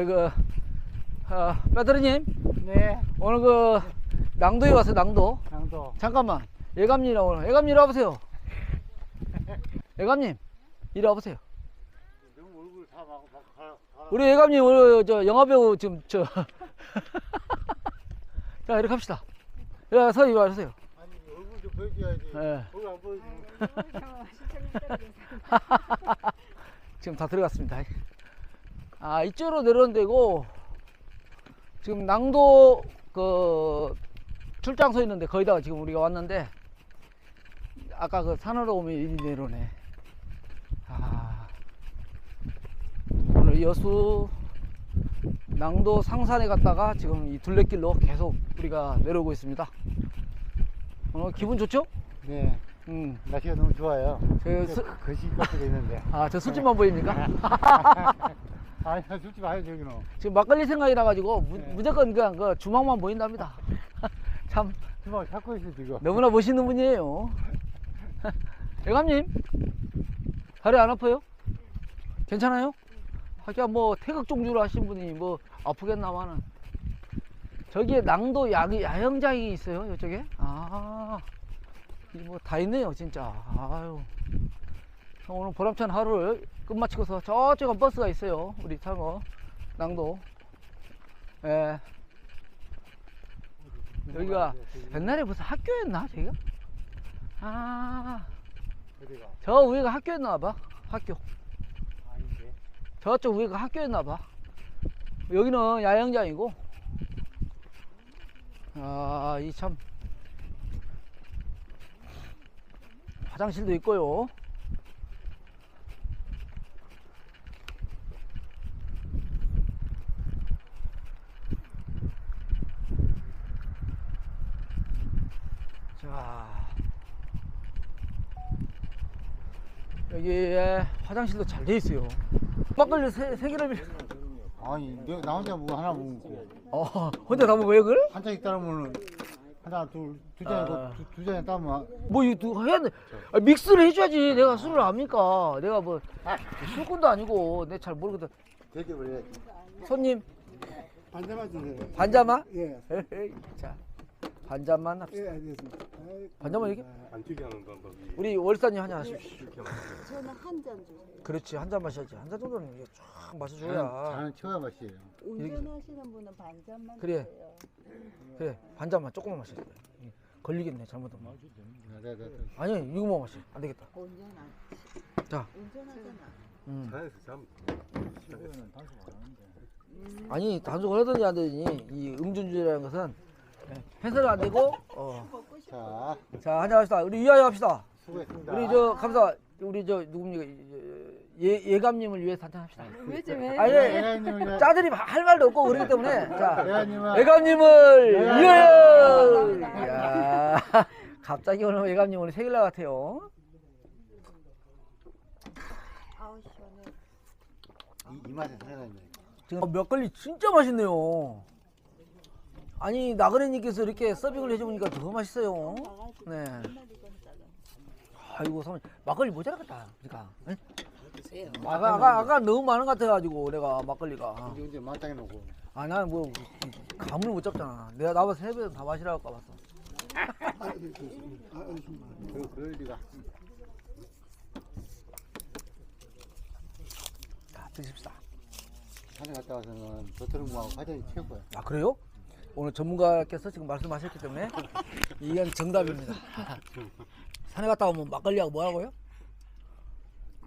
오늘 그 어, 배터리님 네. 오늘 그 낭도에 왔어요 낭도 양도. 잠깐만 예감님이랑 오늘 예감님 이리 와보세요 예감님 이리 와보세요 너무 얼굴 다 막, 막, 가, 가. 우리 예감님 오늘 저 영화배우 지금 저 자 이렇게 합시다 야 서희 와 서세요 아니, 얼굴 좀 보여줘야지. 예. 얼굴 안 보여주면. 지금 다 들어갔습니다 아 이쪽으로 내려오는 데고 지금 낭도 그 출장소 있는데 거기다가 지금 우리가 왔는데 아까 그 산으로 오면 이리 내려오네 아 오늘 여수 낭도 상산에 갔다가 지금 이 둘레길로 계속 우리가 내려오고 있습니다 오늘 기분 좋죠? 네. 음, 날씨가 너무 좋아요. 저 수- 거시 같은 게 있는데. 아, 저 술집만 보입니까? 아니, 솔직히 말해, 저기는. 지금 막걸리 생각이 나가지고 무, 네. 무조건 그냥 그 주막만 보인답니다. 참 주먹 잡고 있어, 지금. 너무나 멋있는 분이에요. 예감님 다리 안 아파요? 괜찮아요? 하기야 뭐 태극 종주를 하신 분이 뭐 아프겠나마는 저기에 낭도 야, 야영장이 있어요 이쪽에 아뭐다 있네요 진짜 아유 오늘 보람찬 하루를 끝마치고서 저쪽에 버스가 있어요 우리 창어 낭도 예 여기가 옛날에 무슨 학교였나 저기가? 아? 저 위가 학교였나 봐. 학교. 저쪽 위가 학교였나 봐. 여기는 야영장이고. 아, 이 참. 화장실도 있고요. 자. 여기에 화장실도 잘 돼 있어요. 막걸리 세, 세 개를 빌- 아니, 내, 나 혼자 뭐 하나 먹고. 어, 혼자 다 먹어요, 그걸? 한 잔씩 따르면은, 하나, 둘, 두 잔이고, 아. 두, 두 잔에 따면. 뭐, 이거 누가 해야 돼? 아, 믹스를 해줘야지. 내가 술을 압니까? 내가 뭐, 술꾼도 아니고, 내가 잘 모르거든. 되게 그래. 손님, 반잔만 주세요. 반자만? 예. 에헤이, 자, 반자만 합시다. 예, 알겠습니다. 반자만 이렇게? 안 튀게 하는 방법이 우리 월사님 한 잔 하십시오. 저는 한 잔 주세요. 그렇지, 한 잔 마셔야지. 한 잔 정도는 이게 쫙 마셔줘야. 저는 쳐야 맛이에요. 운전하시는 분은 반 잔만 그래. 주세요. 그래, 반 잔만 조금만 마셔야 돼. 걸리겠네, 잘못하면. 네, 네, 네. 아니, 이거만 마셔. 안 되겠다. 운전 안. 자. 운전하잖아. 음. 차에서 잠 이거는 단속 안 하는데. 아니 단속을 하든지 안 하든지 이 음주운전이라는 것은 해서는 안 되고 어. 자, 자 한잔 합시다 우리 위하여 합시다 수고했습니다. 우리 저 감사 우리 저 누굽니까 예, 예감님을 위해서 한잔 합시다 왜지 왜? 아니 예가님을 짜들이 할 말도 없고 그렇기 때문에 자 예가님은 예감님을 예감님. 위하여 야 갑자기 오늘 예감님 오늘 생일 날 같아요 아우 시원해. 이, 이 맛에 살아있네. 지금 막걸리 진짜 맛있네요 아니 나그네님께서 이렇게 서빙을 해주니까 더 맛있어요 네. 아이고 사모님 막걸리 모자라겠다 그러니까 응? 드세요. 아까, 아까 아까 너무 많은 것 같아가지고 내가 막걸리가 이제 언제 만땅에 놓고. 아 나는 뭐 감을 못 잡잖아 내가 나와 세 배는 다 마시라고 까봤어 그, 그럴 리가. 자 드십시다 산에 갔다 와서는 도토리묵하고 화장이 최고야. 아 그래요? 오늘 전문가께서 지금 말씀하셨기 때문에 이건 정답입니다 산에 갔다 오면 막걸리하고 뭐라고요?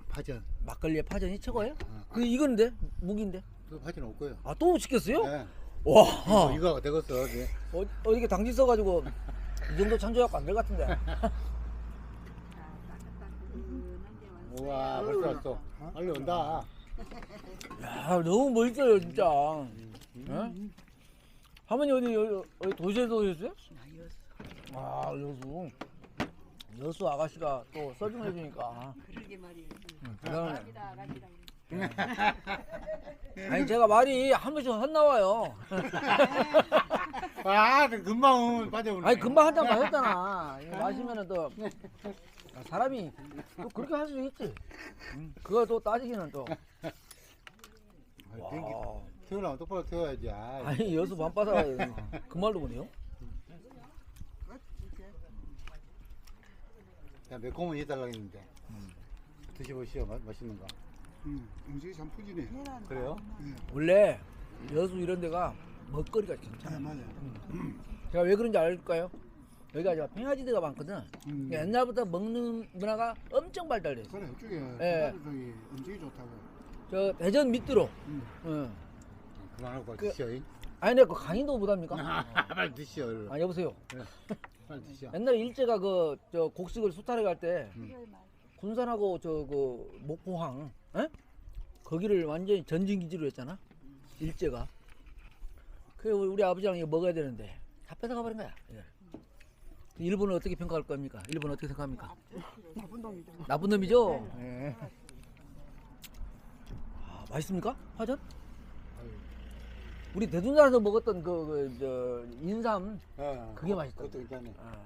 파전. 막걸리에 파전이 최고예요? 그 이건데 무기인데 그 파전 없고요. 아 또 시켰어요? 네. 와 어, 이거 되겠어. 네. 어, 어디게 당진 써가지고 이 정도 참조해갖고 안 될 것 같은데 우와, 벌써 왔어. 빨리 온다. 야 너무 멋있어요 진짜 예? 할머니 어디 어디, 어디 도시에서 오셨어요? 아 여수 여수 아가씨가 또 서빙을 해주니까 그러게 말이에요. 응, 대단하네 아가씨다 아가씨다. 아니 제가 말이 한 번씩 헛나와요 아, 금방 빠져오네. 아니 금방 한잔 마셨잖아 이거 마시면은 또 아, 사람이 또 그렇게 할 수 있지 응, 그거 또 따지기는 또 아, 와. 태우려면 똑바로 태워야지. 아이. 아니 여수 밤바다 그 말도 못해요? 야, 매콤은 해달라고 했는데. 드셔보시오. 맛, 맛있는 거. 음, 음식이 참 푸짐해. 그래요? 원래 여수 이런 데가 먹거리가 네, 괜찮아. 맞아요. 제가 왜 그런지 알까요? 여기가 제가 평야지대가 많거든. 음. 옛날부터 먹는 문화가 엄청 발달됐어. 그래, 이쪽에 예. 저기 음식이 좋다고. 저 대전 밑으로. 음. 응. 그만하고 빨리 그- 드시오. 이. 아니 내가 그 강인도 못합니까? 빨리 드시오. 얼른. 아 여보세요. 빨리 드시오. 옛날에 일제가 그 저 곡식을 수탈해 갈때 이걸 말- 군산하고 저 그 목포항, 에? 거기를 완전히 전진 기지로 했잖아. 일제가. 그 우리 아버지랑 이거 먹어야 되는데 다 뺏어가 버린 거야. 예. 일본을 어떻게 평가할 겁니까? 일본 어떻게 생각합니까? 나쁜 놈이죠. 나쁜 놈이죠. 예. 아, 맛있습니까? 화전? 우리 대둔산에서 먹었던 그, 그, 저, 인삼. 어, 그게 맛있다. 그것도 괜찮네. 아,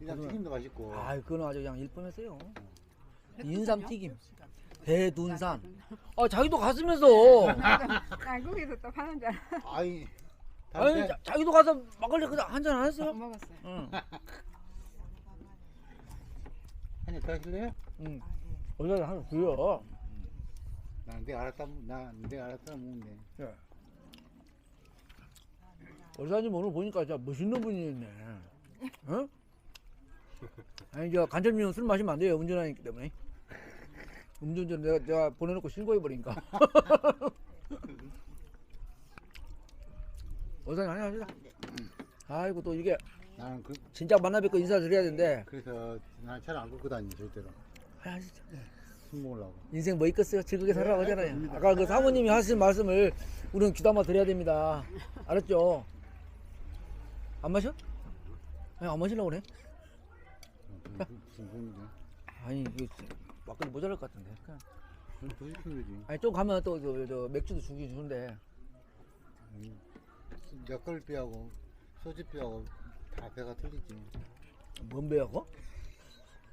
일단 튀김도 맛있고. 아 그거는 아주 그냥 일품했어요. 인삼 튀김. 대둔산. 아, 자기도 갔으면서. 한국에서 또 파는 줄. 아이. 아니, 다른데 자, 자기도 가서 막걸리 그냥 한잔 안 했어요? 먹었어요. 응. 한입 더 하실래요? 응. 원래 하나 줘요. 난 내가 알았다. 나 내가 알았다 먹는데. 예. 원사님 오늘 보니까 진짜 멋있는 분이네. 어? 아니 저 간첩님은 술 마시면 안 돼요 운전하기 때문에. 음주운전 내가 내가 보내놓고 신고해 버리니까. 원사님 하나 하시다. 아이고 또 이게 나는 그 진짜 만나 뵙고 인사드려야 되는데 그래서 난 차를 안 끌고 다니 절대로. 하나 하시죠. 술 먹으려고. 인생 뭐 있겠어요? 즐겁게 살아가잖아요 아까 그 사모님이 하신 말씀을 우리는 귀담아 드려야 됩니다. 알았죠? 안 마셔? 아니, 안 마시려고 그래? 어, 무슨 소리냐? 아니, 이거 막걸리 모자랄 것 같은데. 그냥. 더 시킨 거지. 아니, 좀 가면 또 저, 저 맥주도 주긴 주는데. 몇걸비하고 소주비하고 다 배가 틀리지. 뭔 배하고?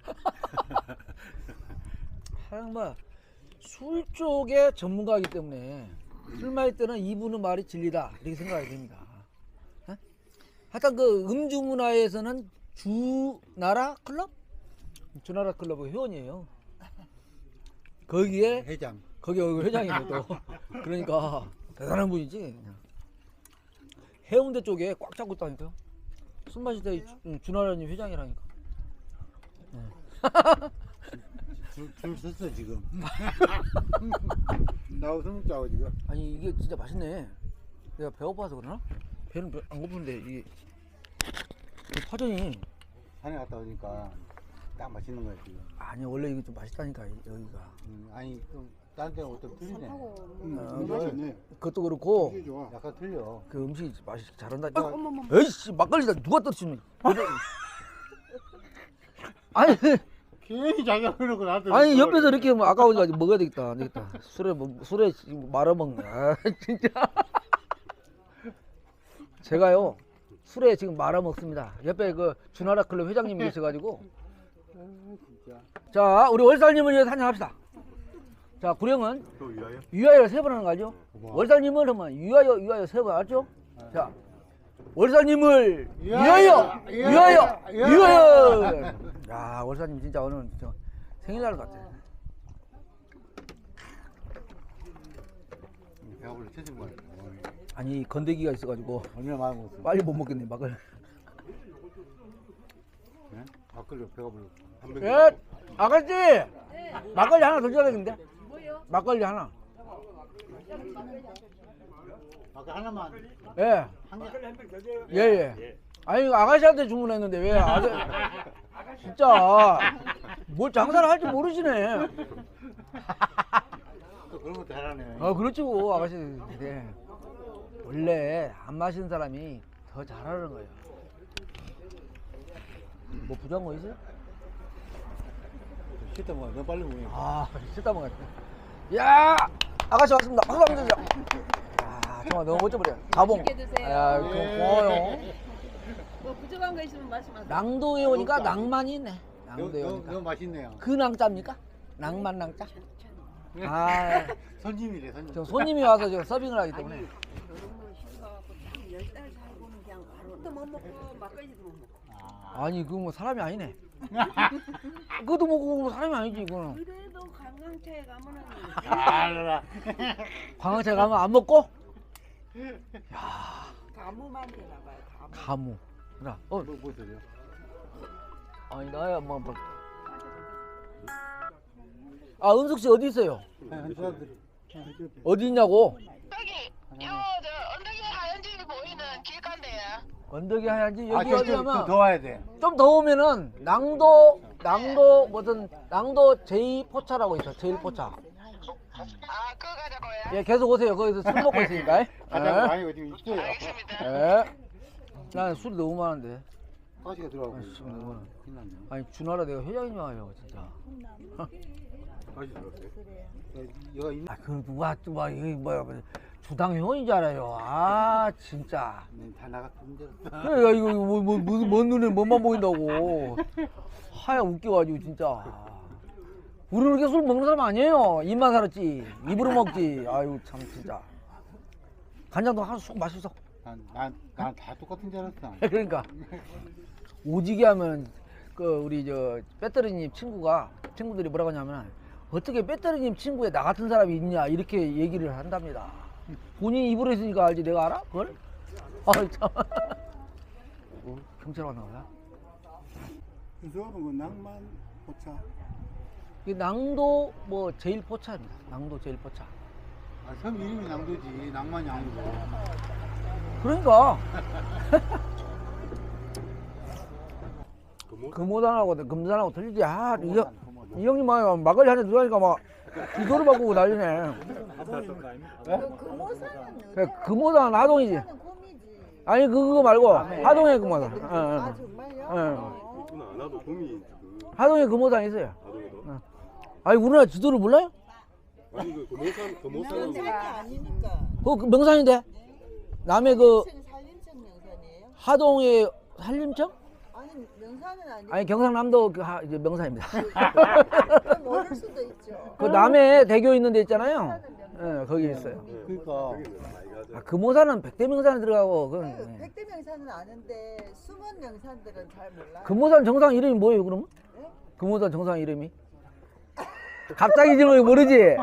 뭐, 술 쪽의 전문가이기 때문에 술 마실 때는 이분은 말이 진리다. 이렇게 생각이 됩니다. 어? 하여튼 그 음주 문화에서는 주나라 클럽? 주나라 클럽의 회원이에요. 거기에 해장. 거기 여기 회장이네 또. 그러니까 대단한 분이지. 해운대 쪽에 꽉 잡고 있다니까요. 술 마실 때 주- 주나라님 회장이라니까. 줄, 줄 섰어 지금. 술 먹자고 지금. 아니 이게 진짜 맛있네. 내가 배고파서 그러나? 배는 배- 안 고픈데 이게 이 파전이 산에 갔다 오니까 딱 맛있는 거야 지금. 아니 원래 이게 좀 맛있다니까 이- 여기가. 음, 아니 좀 다른 데하고 좀 틀리네. 음, 아, 너무 맛있네. 그것도 그렇고 좋아. 약간 틀려. 그 음식이 맛이 잘한다. 어, 어머머. 에이씨 막걸리다 누가 떨어지는? 아니 괜히 자기가 그러고 나한테. 아니 옆에서 이렇게 뭐 아까우니까 먹어야 되겠다. 안 되겠다. 술에 뭐, 술에 말아 먹네. 아 진짜. 제가요 술에 지금 말아 먹습니다. 옆에 그 주나라 클럽 회장님이 계셔가지고. 진짜. 자 우리 월살님을 위해서 한잔 합시다. 자 구령은 또 위하여? 유하여 세번 하는 거 알죠? 고마워. 월살님을 하면 유하여 유하여 세 번 알죠? 자 월살님을 유하여 유하여. 유하여. 야 월살님 진짜 오늘 저 생일날 같아. 배가 불러 쳐진 거야. 아니 건더기가 있어가지고 얼마나 많이 먹었어? 빨리 못 먹겠네 막을. 네? 막걸리 배가 불러. 예, 아가씨 막걸리 하나 더 줘야 되는데. 막걸리 하나. 아까 하나만. 예. 한 개. 예, 예. 아니, 이거 아가씨한테 주문했는데, 왜, 아저, 진짜, 뭘 장사를 할지 모르시네. 또 그런 거 잘하네. 어, 그렇지, 뭐, 아가씨. 네. 원래 안 마시는 사람이 더 잘하는 거예요. 뭐 부자한 거 있어요? 싫다 뭐. 너 빨리 먹어. 아, 싫다 먹었네. 야! 아가씨 왔습니다. 박수 한번 주세요. 야, 정말 너무 멋져버려요. 자봉. 맛있게 드세요. 야, 그 고마워요. 뭐 부족한 거 있으면 말씀하세요. 낭도에 오니까. 낭만이 있네. 너, 낭도에 너, 오니까. 너 맛있네요. 그 낭자입니까? 낭만 낭자? 아, 손님이래 손님. 저 손님이 와서 지금 서빙을 하기 때문에 못 먹고 막걸리도 못 먹고. 아니 그거 뭐 사람이 아니네. 그것도 먹고 뭐 사람이 아니지 이거는. 그래도 관광차에 가면은 알라. 광어채 가면 안 먹고 가무만 되나 봐요. 가무. 가무. 나 어, 뭐 보세요. 아니 나야 뭐. 뭐. 아 은숙 씨 어디 있어요? 한 사람들이. 어디 있냐고? 저기 요 저 언덕이 하얀 집이 보이는 길가인데요. 언덕이 하얀지 아, 여기 저, 저, 어디냐면 더 와야 돼. 좀 더우면은 낭도 낭도 무슨 낭도 제2포차라고 있어 제1포차 아 그거 가자고요. 예 계속 오세요 거기서 술 먹고 있으니까 가자고 예. 많이 지금 있어요. 알겠습니다. 예. 난 술이 너무 많은데 가시가 들어가고 아이씨, 있어. 너무 큰일 났네. 아니 주나라 내가 회장님 와요 진짜 얘가 있는 아그 누가 또막 이게 뭐야 뭐 주당 알아요. 아 진짜. 네, 다. 그래 야 이거 뭐, 뭐 무슨 먼 눈에 뭐만 보인다고. 하야 웃겨가지고 진짜. 우리는 그렇게 술 먹는 사람 아니에요. 입만 살았지. 입으로 먹지. 아유 참 진짜. 간장도 한쑥 마시소 난난다 똑같은 줄 알았어. 그러니까. 오지게 하면 그 우리 저 배터리님 친구가 친구들이 뭐라고 하냐면 어떻게 배터리님 친구에 나 같은 사람이 있냐 이렇게 얘기를 한답니다. 본인이 입으로 했으니까 알지 내가 알아? 그걸? 아참. 어, 경찰 왔나 보다 그래서 그 낭만 포차. 이 낭도 뭐 제일 포차입니다. 낭도 제일 포차. 아, 섬 이름이 낭도지. 낭만이 아니고. 그러니까. 금호단하고 금산하고 틀리지. 아 이, 형- 이 형님 막 막걸리 한잔 들어가니까 막 기도를 바꾸고 난리네 그 금오산은 그래, 금호단 하동이지 금오산은 곰이지. 아니 그거 말고 하동에 금호단 어, 아 어. 정말요? 있구나. 나도 곰이 그 하동에 금호단 있어요. 아니 우리나라 지도를 몰라요? 아니 그 금호산 금호산은 명산이 아니니까. 그거 그 명산인데 남해 그 살림청 명산이에요? 하동의 산림청? 아니 명산은 아니고. 아니 경상남도 그 하, 이제 명산입니다 그럼 모를 수도 있죠. 그 남해 대교 있는 데 있잖아요 예, 거기 있어요 그러니까 많이 가죠. 아, 금호산은 백대명산에 들어가고 그건 그 예. 백대 명산은 아는데 숨은 명산들은 잘 몰라요. 금호산 정상 이름이 뭐예요 그러면? 금호산 정상 이름이? 갑자기 이름을 모르지?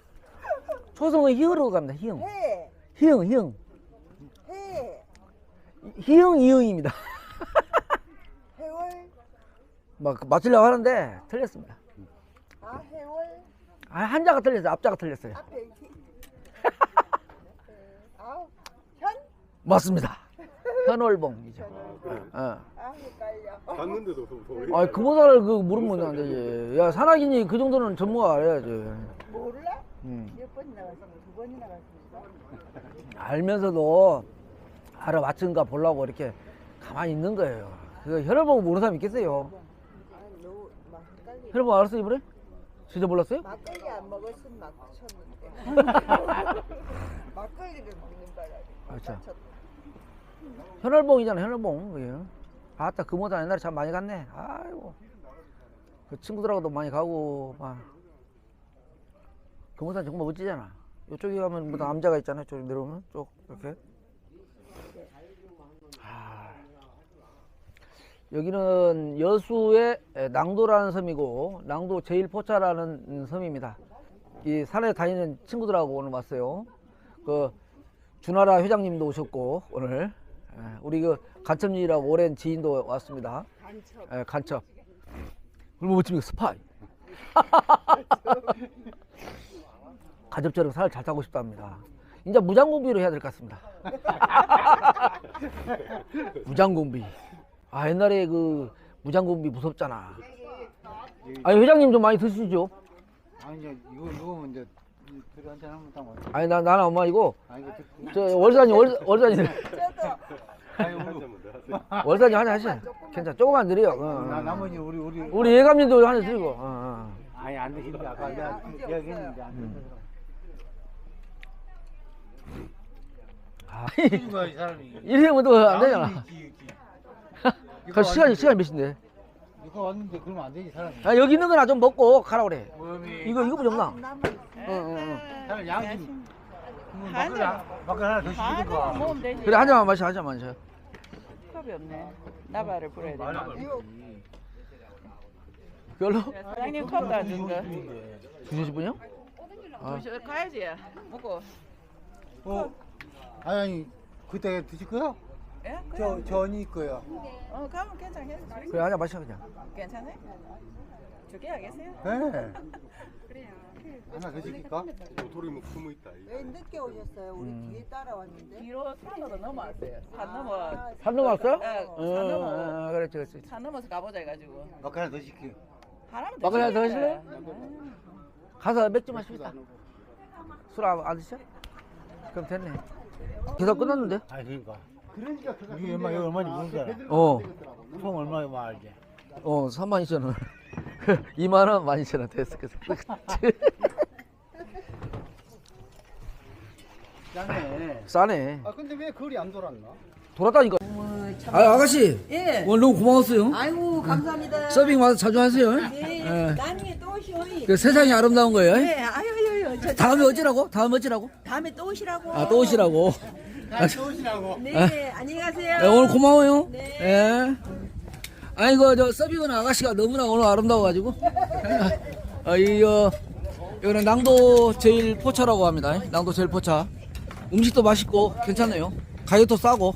초성은 희으로 갑니다 희응 해, 희응 희응 해, 희응 이응입니다 막 맞추려고 하는데 틀렸습니다 아 해월 아, 한자가 틀렸어요 앞자가 틀렸어요 앞에 히. 아 현, 맞습니다 현월봉이죠 어. 아 헷갈려. 갔는데도 모르겠 아 금호산을 그 모르면 안 되지 야 산악인이 그 정도는 전무가 알아야지 몰라? 음. 몇번 나갔습니다. 두 번이나 갔습니다. 알면서도 알아 맞춘가 보려고 이렇게 가만히 있는 거예요. 그 혈압보고 모르는 사람 있겠어요. 아. 혈압보고 알았어 이번에? 진짜 몰랐어요? 막걸리 안 먹었으면 막 쳤는데. 막걸리를 먹는 바람에 막 그렇죠. 쳤다. 현월봉이잖아 현월봉 그게. 아따 금호단 옛날에 참 많이 갔네. 아이고 그 친구들하고도 많이 가고 막 금호산 정말 멋지잖아. 이쪽에 가면 뭐 남자가 있잖아요. 저기 내려오면 쭉 이렇게. 여기는 여수의 낭도라는 섬이고 낭도 제일포차라는 섬입니다. 이 산에 다니는 친구들하고 오늘 왔어요. 그 주나라 회장님도 오셨고 오늘 예, 우리 그 간첩일이라고 오랜 지인도 왔습니다. 간첩. 예, 간첩. 얼마 멋집니까 스파이. 간접적으로 살을 잘 타고 싶답니다. 이제 무장공비로 해야 될 것 같습니다. 무장공비. 아 옛날에 그 무장공비 무섭잖아. 아니 회장님 좀 많이 드시죠. 아니 이제 이거 이거 이제 둘이 한잔 한번 딱 먹어. 아니 나 나는 엄마 이거 아니 이거 저 월산이 월 월산이 저도 아니 우리. 월산이 하나 하시. 괜찮아. 조금만 드려. 어, 어. 나 나머지 우리 우리 우리 예감님도 하나 드리고. 어, 어. 아니 안 드신다 아까 내가 이야기했는데 안 드셔서. 아, 이거 이 사람이. 이러면 또 안 되잖아. 있지. 그 시간이 시간 몇인데? 이거 왔는데 그러면 안 되지 사람이. 아 여기 있는 거나 좀 먹고 가라 그래. 몸이 이거 이거 좀 나. 사람 양심. 막걸리 하- 막걸리 하나 더 시키든가. 그래 한 잔만 마셔 한 잔만 마셔. 방법이 없네. 나발을 불어야 되나? 별로? 사장님 컵도 안 준다. 주신 분이요? 아. 저 가야지. 먹고. 어? 아니, 아니, 그때 드실 거야? 예? 저, 전이 거야. 어, 가면 괜찮겠어. 그래 하나 마셔 그냥. 괜찮아요? 두개 하겠어요? 네. 하나 더 시킬까? 도토리 뭐 품어 있다. 이거. 왜 늦게 오셨어요? 우리 음. 뒤에 따라왔는데. 뒤로 산으로 넘어왔어요. 산 넘어. 아, 산 넘어왔어요? 예, 어, 산 넘어. 어, 어, 그렇지 그렇지. 산 넘어서 가보자 해가지고. 막 하나 더 시켜. 하나만 막걸리 하나 더 시켜요. 가서 맥주 마십시다. 술 안 드셔? 그럼 됐네. 계산 끝났는데? 아, 그러니까. 이게 얼마, 이거 얼마인지 모르잖아. 어, 총 얼마, 뭐 알지? 어, 3만 2천 원. 2만 원, 1만 2천 원 됐어. 그래서. 짱네. 싸네. 아, 근데 왜 거리 안 돌았나? 돌았다니까. 아, 아가씨. 예. 오늘 너무 고마웠어요. 아이고 감사합니다. 서빙 와서 자주 하세요. 네. 예. 나중에 또 오시오이. 그 세상이 아름다운 거예요. 네. 아유 아유 아유. 저 다음에 어찌라고? 다음에 어찌라고? 다음에 또 오시라고. 아, 또 오시라고. 좋으시라고. 네. 안녕히 가세요. 예, 오늘 고마워요. 네. 예. 아이고 저 서빙은 아가씨가 너무나 오늘 아름다워가지고. 어, 이 어, 여기는 낭도 제일 포차라고 합니다. 낭도 제일 포차. 음식도 맛있고 괜찮네요. 가격도 싸고.